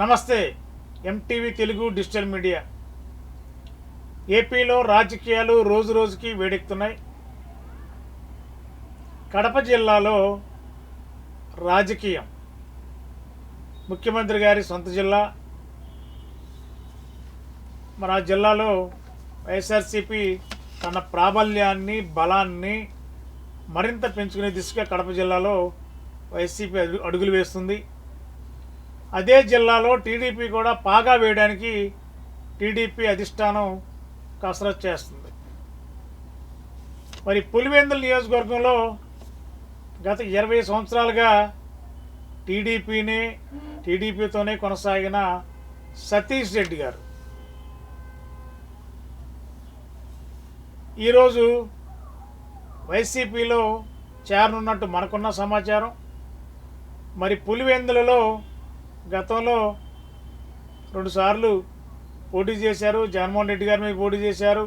నమస్తే MTV Telugu digital media. ఏపీలో రాజకీయాలు రోజు రోజుకి వేడెక్కుతున్నాయి. కడప జిల్లాలో రాజకీయం. ముఖ్యమంత్రి గారి సొంత జిల్లా. మన జిల్లాలో వైఎస్ఆర్సీపీ తన ప్రాబల్యాన్ని బలాన్ని మరింత పెంచుకునే దిశగా కడప జిల్లాలో వైసీపీ అడుగు- అడుగులు వేస్తుంది. అదే జిల్లాలో టీడీపీ కూడా పాగా వేయడానికి టీడీపీ అధిష్టానం కసరత్ చేస్తుంది. మరి పులివెందుల నియోజకవర్గంలో గత ఇరవై సంవత్సరాలుగా టీడీపీని టీడీపీతోనే కొనసాగిన సతీష్ రెడ్డి గారు. ఈరోజు వైసీపీలో చేరనున్నట్టు మనకున్న సమాచారం. మరి పులివెందులలో గతంలో రెండుసార్లు పోటీ చేశారు. జగన్మోహన్ రెడ్డి గారి మీద పోటీ చేశారు.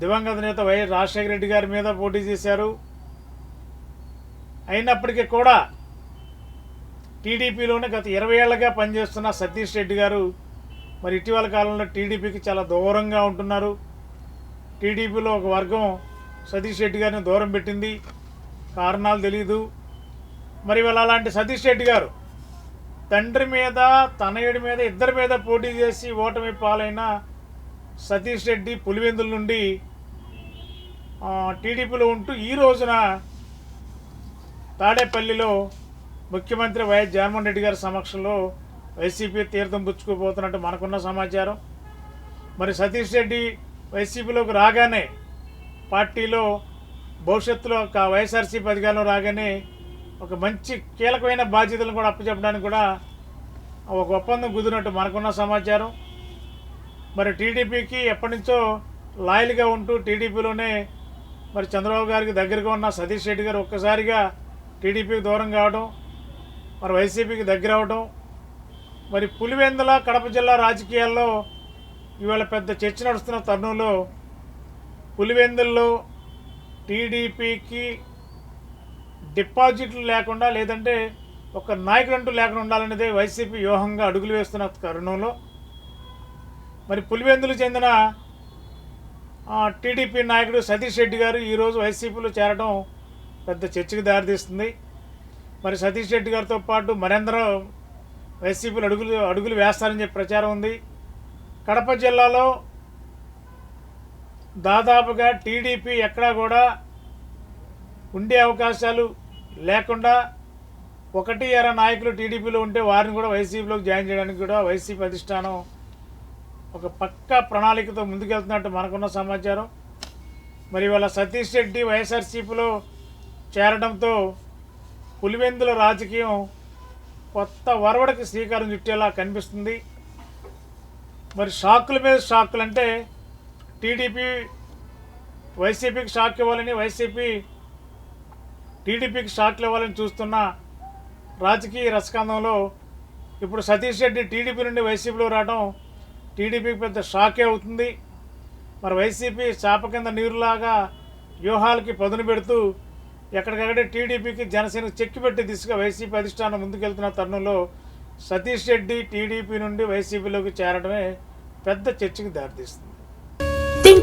దివంగత నేత వై రాజశేఖర రెడ్డి గారి మీద పోటీ చేశారు. అయినప్పటికీ కూడా టీడీపీలోనే గత ఇరవై ఏళ్ళగా పనిచేస్తున్న సతీష్ రెడ్డి గారు మరి ఇటీవల కాలంలో టీడీపీకి చాలా దూరంగా ఉంటున్నారు. టీడీపీలో ఒక వర్గం సతీష్ రెడ్డి గారిని దూరం పెట్టింది. కారణాలు తెలియదు మరి వాళ్ళ అలాంటి సతీష్ రెడ్డి గారు తండ్రి మీద తనయుడి మీద ఇద్దరి మీద పోటీ చేసి ఓటమి పాలైన సతీష్ రెడ్డి పులివెందుల నుండి టీడీపీలో ఉంటూ ఈ రోజున తాడేపల్లిలో ముఖ్యమంత్రి వైఎస్ జగన్మోహన్ రెడ్డి గారి సమక్షంలో వైసీపీ తీర్థం పుచ్చుకుపోతున్నట్టు మనకున్న సమాచారం. మరి సతీష్ రెడ్డి వైసీపీలోకి రాగానే పార్టీలో భవిష్యత్తులో ఒక వైఎస్ఆర్సీపీ అధికారంలో రాగానే ఒక మంచి కీలకమైన బాధ్యతలను కూడా అప్పచెప్పడానికి కూడా ఒక ఒప్పందం కుదిరినట్టు మనకున్న సమాచారం. మరి టీడీపీకి ఎప్పటి నుంచో లాయల్గా ఉంటూ టీడీపీలోనే మరి చంద్రబాబు గారికి దగ్గరగా ఉన్న సతీష్ రెడ్డి గారు ఒక్కసారిగా టీడీపీకి దూరం కావడం మరి వైసీపీకి దగ్గర అవడం మరి పులివెందుల కడప జిల్లా రాజకీయాల్లో ఇవాళ పెద్ద చర్చ నడుస్తున్న తరుణంలో పులివెందుల్లో టీడీపీకి డిపాజిట్లు లేకుండా లేదంటే ఒక నాయకుడు అంటూ లేకుండా ఉండాలనేదే వైసీపీ వ్యూహంగా అడుగులు వేస్తున్న తరుణంలో. మరి పులివెందులు చెందిన టీడీపీ నాయకుడు సతీష్ రెడ్డి గారు ఈరోజు వైసీపీలో చేరడం పెద్ద చర్చకు దారితీస్తుంది. మరి సతీష్ రెడ్డి గారితో పాటు మరెందరో వైసీపీలు అడుగులు అడుగులు వేస్తారని చెప్పి ప్రచారం ఉంది. కడప జిల్లాలో దాదాపుగా టీడీపీ ఎక్కడా కూడా ఉండే అవకాశాలు లేకుండా ఒకటి అర నాయకులు టీడీపీలో ఉంటే వారిని కూడా వైసీపీలోకి జాయిన్ చేయడానికి కూడా వైసీపీ అధిష్టానం ఒక పక్కా ప్రణాళికతో ముందుకెళ్తున్నట్టు మనకున్న సమాచారం. మరి ఇవాళ సతీష్ రెడ్డి వైఎస్ఆర్సీపీలో చేరడంతో పులివెందుల రాజకీయం కొత్త వరవడికి శ్రీకారం చుట్టేలా కనిపిస్తుంది. మరి షాకుల మీద షాకులు అంటే టీడీపీ వైసీపీకి షాక్ ఇవ్వాలని వైసీపీ టీడీపీకి షాక్లు ఇవ్వాలని చూస్తున్న రాజకీయ రసకందంలో ఇప్పుడు సతీష్ రెడ్డి టీడీపీ నుండి వైసీపీలో రావడం టీడీపీకి పెద్ద షాకే అవుతుంది. మరి వైసీపీ చాప కింద నీరులాగా వ్యూహాలకి పదును పెడుతూ ఎక్కడికక్కడే టీడీపీకి జనసేన చెక్కిపెట్టి దిశగా వైసీపీ అధిష్టానం ముందుకెళ్తున్న తరుణంలో సతీష్ రెడ్డి టీడీపీ నుండి వైసీపీలోకి చేరడమే పెద్ద చర్చకు దారితీస్తుంది.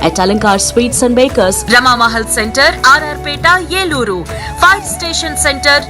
At Alankar Sweets and Bakers, Rama Mahal Center, RR Peta, Yeluru, Fire Station Center,